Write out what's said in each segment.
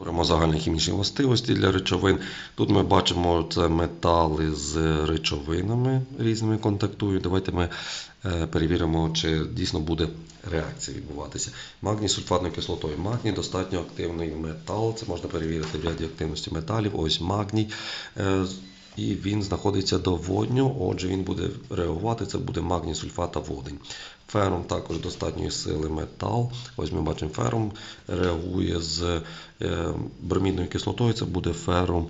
Говоримо загальні хімічні властивості для речовин. Тут ми бачимо це метали з речовинами різними контактують. Давайте ми е, перевіримо, чи дійсно буде реакція відбуватися. Магній сульфатною кислотою. Магній достатньо активний метал. Це можна перевірити в ряді активності металів. Ось магній. І він знаходиться до водню, отже, він буде реагувати. Це буде магній сульфата водень. Фером також достатньої сили метал. Ось ми бачимо фером реагує з е, бромідною кислотою. Це буде ферум е,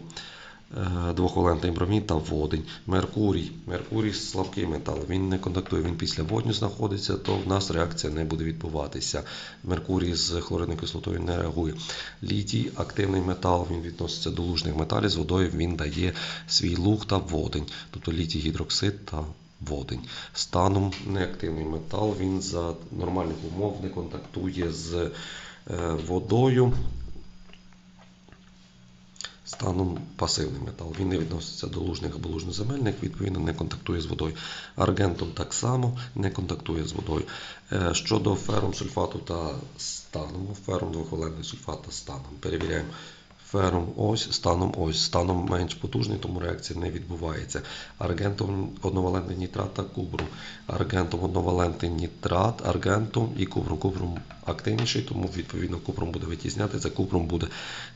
двохвалентний бромід та водень. Меркурій. Меркурій слабкий метал. Він не контактує, він після водню знаходиться, то в нас реакція не буде відбуватися. Меркурій з хлоридною кислотою не реагує. Літій активний метал, він відноситься до лужних металів. З водою він дає свій луг та водень, тобто літій гідроксид та водень. Станом неактивний метал, він за нормальних умов не контактує з е, водою. Станом пасивний метал. Він не відноситься до лужних або лужноземельних, відповідно, не контактує з водою. Аргентом так само не контактує з водою. Е, Щодо ферум сульфату та стану, ферум двохваленний сульфат та станом. Перевіряємо. Ферум ось, станом ось, станом менш потужний, тому реакція не відбувається. Аргентум одновалентний нітрат та кубрум. Аргентум одновалентний нітрат, аргентум і кубрум. Кубрум активніший, тому відповідно кубрум буде витісняти. Це кубрум буде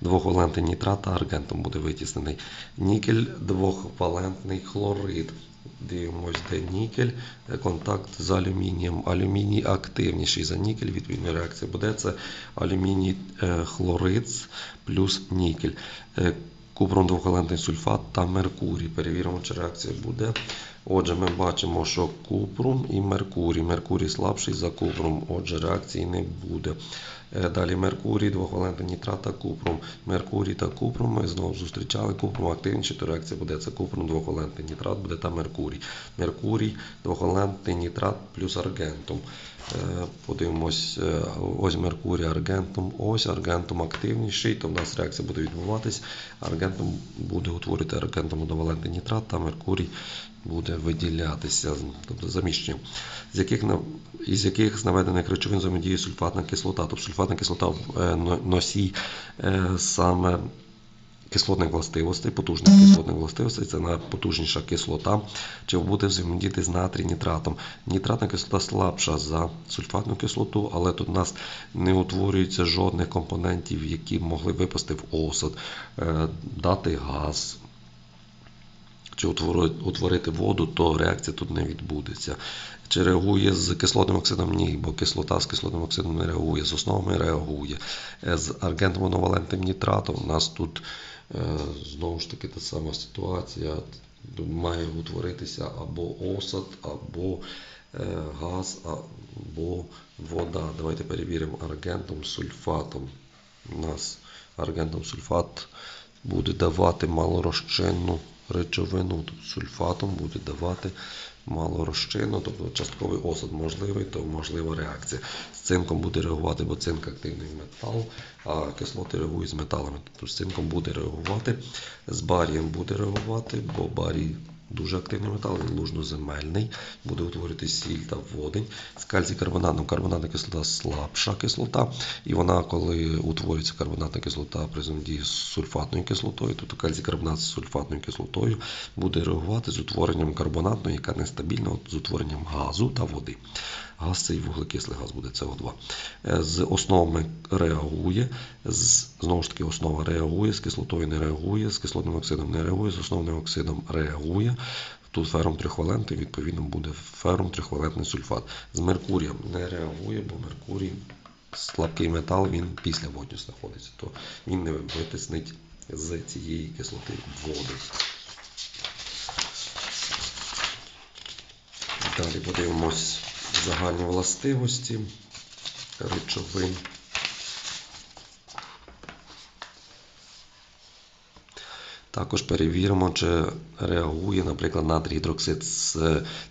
двохвалентний нітрат, а аргентум буде витіснений. Нікель двохвалентний хлорид. Дивимось, де нікель, е, контакт з алюмінієм. Алюміній активніший за нікель, відповідна реакція буде. Це алюміній е, хлорид плюс нікель. Е, Купрон двохвалентний сульфат та меркурій. Перевіримо, чи реакція буде. Отже, ми бачимо, що купрум і меркурій. Меркурій слабший за купрум, отже, реакції не буде. Е, Далі Меркурій, двохвалентний нітрат та купрум. Меркурій та купрум ми знову зустрічали. Купрум активніший, то реакція буде це купрум, двохвалентний нітрат буде та Меркурій. Меркурій, двохвалентний нітрат плюс аргентум. Е, Подивимось, е, ось Меркурій аргентум, ось аргентум активніший, то в нас реакція буде відбуватись. Аргентум буде утворювати аргентум одновалентний нітрат, та Меркурій буде виділятися, тобто заміщення. З яких, із яких з наведених речовин взаємодіє сульфатна кислота? Тобто сульфатна кислота е, но- носій е, саме кислотних властивостей, потужних кислотних властивостей, це найпотужніша кислота, чи буде взаємодіяти з натрій нітратом. Нітратна кислота слабша за сульфатну кислоту, але тут у нас не утворюється жодних компонентів, які могли випасти в осад, е, дати газ. Чи утворити воду, то реакція тут не відбудеться. Чи реагує з кислотним оксидом? Ні, бо кислота з кислотним оксидом не реагує, з основами реагує. Е, З аргентом моновалентним нітратом у нас тут е, знову ж таки та сама ситуація. Має утворитися або осад, або е, газ, або вода. Давайте перевіримо аргентом сульфатом. У нас аргентом сульфат буде давати малорозчинну речовину, Тобто сульфатом буде давати малорозчинну, тобто частковий осад можливий, то можлива реакція. З цинком буде реагувати, бо цинк активний метал, а кислоти реагують з металами. Тобто з цинком буде реагувати, з барієм буде реагувати, бо барій Дуже активний метал, він лужноземельний, буде утворювати сіль та водень. З кальцій карбонатом карбонатна кислота слабша кислота, і вона, коли утворюється карбонатна кислота при з сульфатною кислотою, тобто кальцій карбонат з сульфатною кислотою буде реагувати з утворенням карбонатної, яка нестабільна, з утворенням газу та води. Газ це і вуглекислий газ буде СО2. Е, З основами реагує, з, знову ж таки, основа реагує, з кислотою не реагує, з кислотним оксидом не реагує, з основним оксидом реагує. Тут ферум трихвалентний, відповідно, буде ферум трихвалентний сульфат. З Меркурієм не реагує, бо Меркурій слабкий метал, він після водню знаходиться, то він не витиснить з цієї кислоти воду. Далі подивимось загальні властивості речовин. Також перевіримо, чи реагує, наприклад, натрій гідроксид з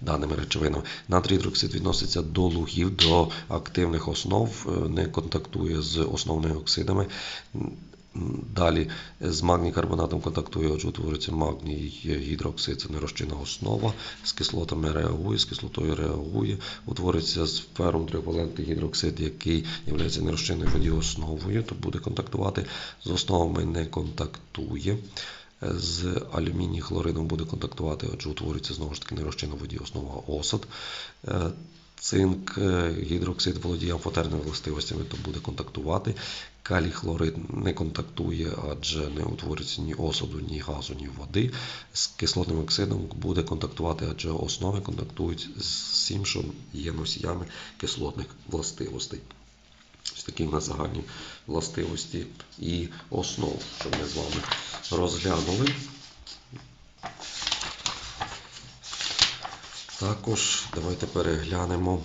даними речовинами. Натрій гідроксид відноситься до лугів, до активних основ, е, не контактує з основними оксидами. Далі з магній карбонатом контактує, отже, утворюється магній гідроксид, це нерозчинна основа. З кислотами реагує, з кислотою реагує. Утворюється з фером тривалентний гідроксид, який є нерозчинною воді основою, то буде контактувати. З основами не контактує. З алюміній хлоридом буде контактувати, отже, утворюється знову ж таки нерозчинна воді основа осад. Е, Цинк, е, гідроксид володіє амфотерними властивостями, то буде контактувати. Калій хлорид не контактує, адже не утворюється ні осаду, ні газу, ні води. З кислотним оксидом буде контактувати, адже основи контактують з всім, що є носіями кислотних властивостей. Ось такі в нас загальні властивості і основ, що ми з вами розглянули. Також давайте переглянемо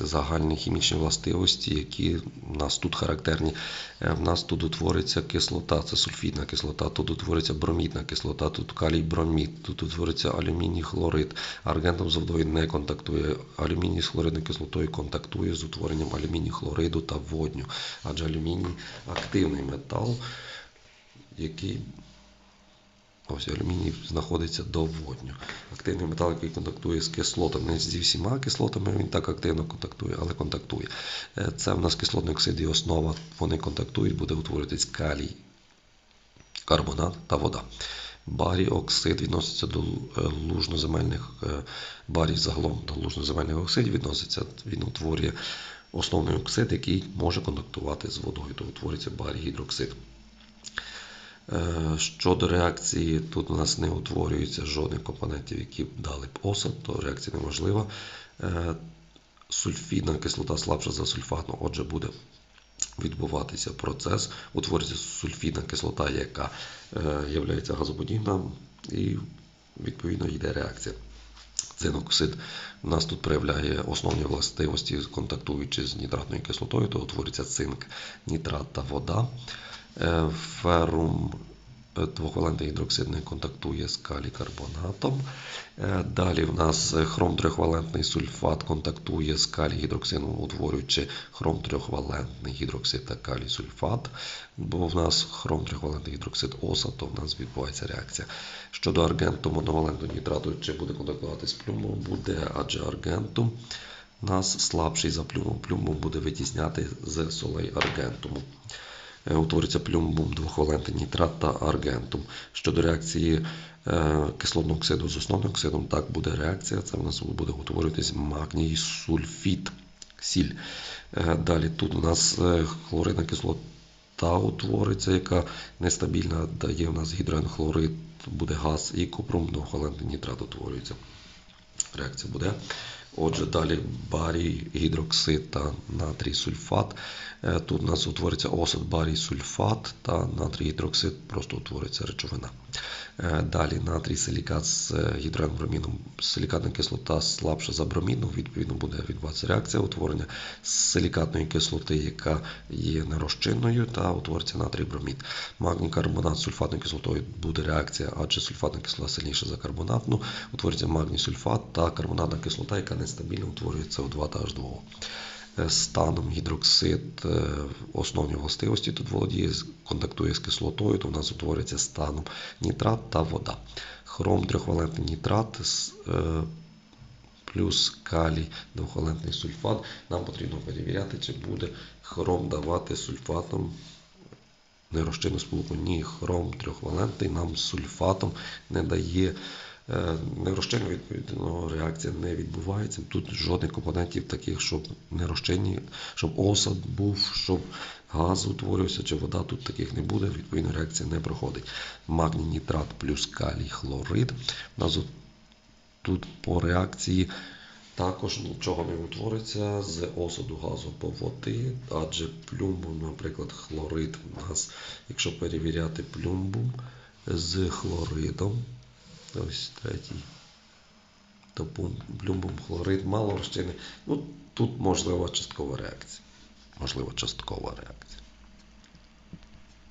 загальні хімічні властивості, які в нас тут характерні. Е, В нас тут утвориться кислота, це сульфідна кислота, тут утвориться бромідна кислота, тут калій бромід, тут утвориться алюміній хлорид. Аргентом з водою не контактує. Алюміній з хлоридною кислотою контактує з утворенням алюміній хлориду та водню, адже алюміній активний метал, який Ось алюміній знаходиться до водню. Активний метал, який контактує з кислотами. Не зі всіма кислотами він так активно контактує, але контактує. Е, Це в нас кислотний оксид і основа. Вони контактують, буде утворюватись калій, карбонат та вода. Барій оксид відноситься до е, лужноземельних е, барій загалом до лужноземельних оксидів відноситься. Він утворює основний оксид, який може контактувати з водою, то утворюється барій гідроксид. Е, Щодо реакції, тут у нас не утворюється жодних компонентів, які б дали б осад, то реакція неможлива. Е, Сульфідна кислота слабша за сульфатну, отже, буде відбуватися процес, утворюється сульфідна кислота, яка є газоподібна, і відповідно йде реакція. Циноксид у нас тут проявляє основні властивості, контактуючи з нітратною кислотою, то утворюється цинк, нітрат та вода. Е, Ферум е, двохвалентний гідроксид не контактує з калій-карбонатом. Е, Далі в нас хром трьохвалентний сульфат контактує з калій-гідроксидом, утворюючи хром трьохвалентний гідроксид та калій-сульфат. Бо в нас хром трьохвалентний гідроксид осад, то в нас відбувається реакція. Щодо аргенту моновалентного нітрату, чи буде контактувати з плюмом, буде, адже аргентум у нас слабший за плюмом. Плюмбум буде витісняти з солей аргентуму. Е, утворюється плюмбум, двохвалентний нітрат та аргентум. Щодо реакції е, кислотного оксиду з основним оксидом, так буде реакція. Це в нас буде утворюватись магній сульфід, сіль. Е, Далі тут у нас хлоридна кислота утвориться, яка нестабільна, дає у нас гідроенхлорид, буде газ і купрум, двохвалентний нітрат утворюється. Реакція буде. Отже, далі барій, гідроксид та натрій сульфат. Е, Тут у нас утвориться осад барій сульфат та натрій гідроксид, просто утвориться речовина. Е, Далі натрій силікат з е, гідроенброміном. Силікатна кислота слабша за бромідну, відповідно буде відбуватися реакція утворення силікатної кислоти, яка є нерозчинною, та утвориться натрій бромід. Магній карбонат з сульфатною кислотою буде реакція, адже сульфатна кислота сильніша за карбонатну, утвориться магній сульфат та карбонатна кислота, яка нестабільно утворює СО2 та H2O. Е, Станом гідроксид е, основні властивості тут володіє, контактує з кислотою, то в нас утворюється станом нітрат та вода. Хром трьохвалентний нітрат е, плюс калій двохвалентний сульфат. Нам потрібно перевіряти, чи буде хром давати сульфатом нерозчинну сполуку. Ні, хром трьохвалентний нам сульфатом не дає е, нерозчинну, відповідно, реакція не відбувається. Тут жодних компонентів таких, щоб нерозчинні, щоб осад був, щоб газ утворювався, чи вода тут таких не буде, відповідно, реакція не проходить. Магній нітрат плюс калій хлорид. У нас тут по реакції також нічого не утвориться з осаду газу по води, адже плюмбум, наприклад, хлорид у нас, якщо перевіряти плюмбум з хлоридом, ось третій, то блюмбум хлорид мало розчини. Ну, тут можлива часткова реакція. Можливо, часткова реакція.